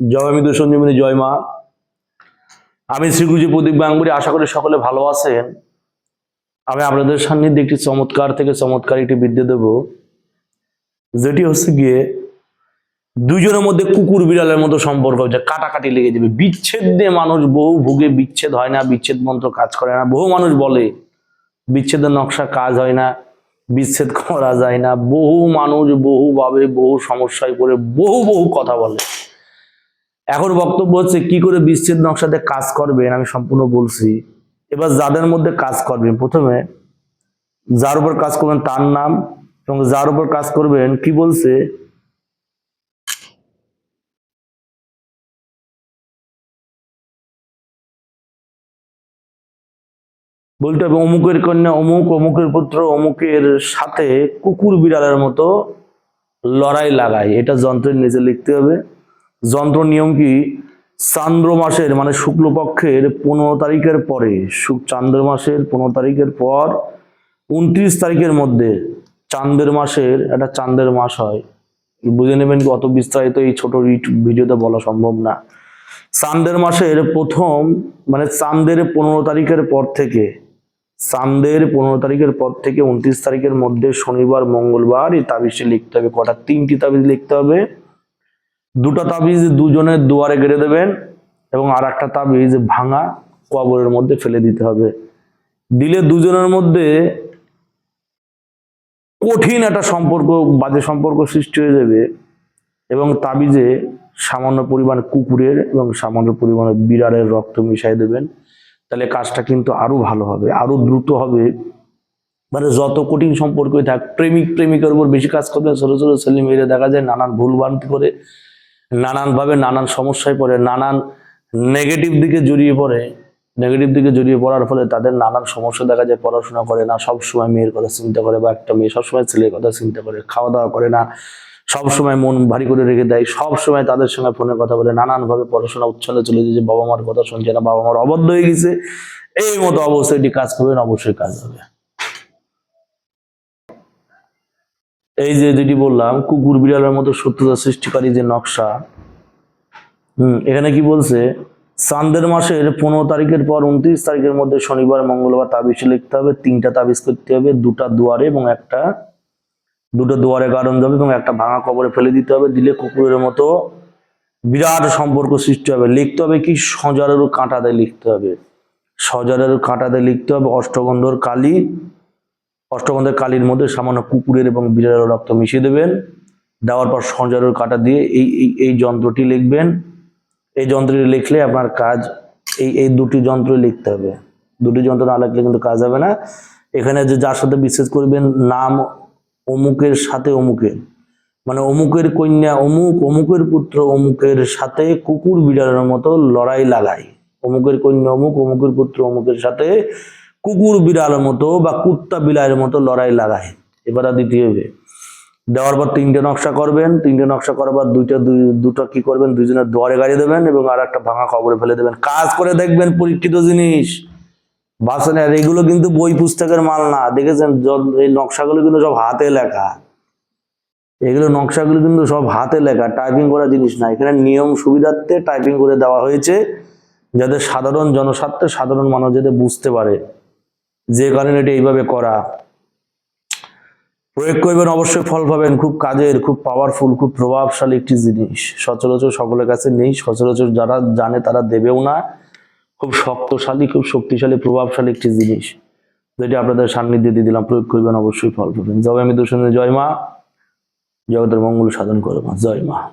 জয় মৃদু সঞ্জীবনী জয় মা। আমি শ্রীগুরুজি প্রদীপ গাঙ্গুরি আশা করি সকলে ভালো আছেন। আমি আপনাদের সান্নিধ্যে একটি চমৎকার থেকে চমৎকার একটি বিদ্যে দেব। যেটি হচ্ছে গিয়ে দুজনের মধ্যে কুকুর বিড়ালের মতো সম্পর্ক হচ্ছে কাটাকাটি লেগে যাবে। বিচ্ছেদ দিয়ে মানুষ বহু ভুগে বিচ্ছেদ হয় না, বিচ্ছেদ মন্ত্র কাজ করে না। বহু মানুষ বলে, বিচ্ছেদের নকশা কাজ হয় না, বিচ্ছেদ করা যায় না। বহু মানুষ বহুভাবে বহু সমস্যায় পড়ে, বহু বহু কথা বলে। এখন বক্তব্য হচ্ছে, কি করে বিচ্ছেদ নকশাতে কাজ করবেন? আমি সম্পূর্ণ বলছি। এবার যাদের মধ্যে কাজ করবেন, প্রথমে যার উপর কাজ করবেন তার নাম এবং যার উপর কাজ করবেন কি বলছে? বলতে হবে অমুকের কন্যা অমুক, অমুকের পুত্র, অমুকের সাথে কুকুর বিড়ালের মতো লড়াই লাগায় এটা যন্ত্রের নিচে লিখতে হবে। যন্ত্র নিয়ম কি? চান্দ্র মাসের মানে শুক্লপক্ষের পনেরো তারিখের পরে চান্দ্র মাসের পনেরো তারিখের পর, উনত্রিশ তারিখের মধ্যে চান্দের মাসের একটা চান্দের মাস হয়। বুঝে নেবেন কি অত বিস্তারিত এই ছোট ভিডিওতে বলা সম্ভব না। চান্দের মাসের প্রথম মানে চান্দের পনেরো তারিখের পর থেকে, চান্দের পনেরো তারিখের পর থেকে উনত্রিশ তারিখের মধ্যে শনিবার, মঙ্গলবার এই তাবিজটি লিখতে হবে। কটা? তিনটি তাবিজ লিখতে হবে। দুটো তাবিজ দুজনের দুয়ারে গেড়ে দেবেন এবং আর একটা তাবিজ ভাঙা কবরের মধ্যে ফেলে দিতে হবে। দিলে দুজনের মধ্যে কঠিন একটা সম্পর্ক, বাজে সম্পর্ক সৃষ্টি হয়ে যাবে এবং তাবিজে সামান্য পরিমাণ কুকুরের এবং সামান্য পরিমাণে বিড়ালের রক্ত মিশাই দেবেন। তাহলে কাজটা কিন্তু আরও ভালো হবে, আরও দ্রুত হবে। মানে যত কঠিন সম্পর্কই থাক, প্রেমিক প্রেমিকার উপর বেশি কাজ করবে ছোট ছোট ছেলে মেয়েরা দেখা যায় নানান ভুল ভ্রান্তি করে নানানভাবে নানান সমস্যায় পড়ে, নানান নেগেটিভ দিকে জড়িয়ে পড়ে নেগেটিভ দিকে জড়িয়ে পড়ার ফলে তাদের নানান সমস্যা দেখা যায়, পড়াশোনা করে না সব সময় মেয়ের কথা চিন্তা করে বা একটা মেয়ে সবসময় ছেলের কথা চিন্তা করে খাওয়া দাওয়া করে না সব সময় মন ভারী করে রেখে দেয় সব সময় তাদের সঙ্গে ফোনে কথা বলে, নানানভাবে পড়াশোনা উচ্ছলে চলে যায়, যে বাবা মার কথা শুনছে না বাবা মার অবদ্ধ হয়ে গেছে, এই মতো অবশ্যই এটি কাজ করবেন অবশ্যই কাজ হবে। এই যে যেটি বললাম, কুকুর বিড়ালের মতো সত্যতা সৃষ্টিকারী যে নকশা, হুম, এখানে কি বলছে? চান্দের মাসের পনেরো তারিখের পর উনত্রিশ তারিখের মধ্যে শনিবার, মঙ্গলবার তাবিজ লিখতে হবে, তিনটা তাবিজ করতে হবে, দুটা দুয়ারে এবং একটা, দুটো দুয়ারে গার্ডন যাবে এবং একটা ভাঙা কবরে ফেলে দিতে হবে, দিলে কুকুরের মতো বিরাট সম্পর্ক সৃষ্টি হবে। লিখতে হবে কি? সজারের কাঁটাতে লিখতে হবে। সজারের কাঁটাতে লিখতে হবে অষ্টগন্ধর কালি অষ্টগন্ধের কালির মধ্যে সামান্য কুকুরের এবং বিড়ালের রক্ত মিশিয়ে দেবেন। দেওয়ার পর সজারের কাঁটা দিয়ে এই এই এই যন্ত্রটি লিখবেন। এই যন্ত্রটি লিখলে আপনার কাজ, এই এই দুটি যন্ত্র লিখতে হবে। দুটি যন্ত্র না লিখলে কিন্তু কাজ হবে না। এখানে যে যার সাথে বিশ্বাস করবেন, নাম অমুকের সাথে অমুকের। মানে অমুকের কন্যা অমুক, অমুকের পুত্র অমুকের সাথে কুকুর বিড়ালের মতো লড়াই লাগায় অমুকের কন্যা অমুক, অমুকের পুত্র অমুকের সাথে কুকুর বিড়ালের মতো বা কুত্তা বিড়ালের মতো লড়াই লাগায়। এবার দিতে হবে দেওয়ার পর তিনটে নকশা করবেন, তিনটে নকশা করার পর দুইটা দুই, দুটো কি করবেন দুইজনের দুয়ারে গাড়ি দেবেন এবং আর একটা ভাঙা কবরে ফেলে দেবেন। কাজ করে দেখবেন পরীক্ষিত জিনিস। বাসনে আর এগুলো কিন্তু বই পুস্তকের মাল না। দেখেছেন এই নকশাগুলো কিন্তু সব হাতে লেখা। এগুলো নকশাগুলো কিন্তু সব হাতে লেখা, টাইপিং করা জিনিস না। এখানে নিয়ম সুবিধার্থে টাইপিং করে দেওয়া হয়েছে, যাতে সাধারণ জনস্বার্থে সাধারণ মানুষ যাতে বুঝতে পারে। যে কারণে এটা এইভাবে করা। প্রয়োগ করবেন, অবশ্যই ফল পাবেন। খুব কাজের, খুব পাওয়ারফুল খুব প্রভাবশালী একটি জিনিস। সচরাচর সকলের কাছে নেই। সচরাচর যারা জানে তারা দেবেও না। খুব শক্তশালী, খুব শক্তিশালী, প্রভাবশালী একটি জিনিস। যেটি আপনাদের সান্নিধ্যে দিয়ে দিলাম। প্রয়োগ করবেন, অবশ্যই ফল পাবেন। জবে আমি দূষণে জয় মা। জগতের মঙ্গল সাধন করো মা। জয় মা।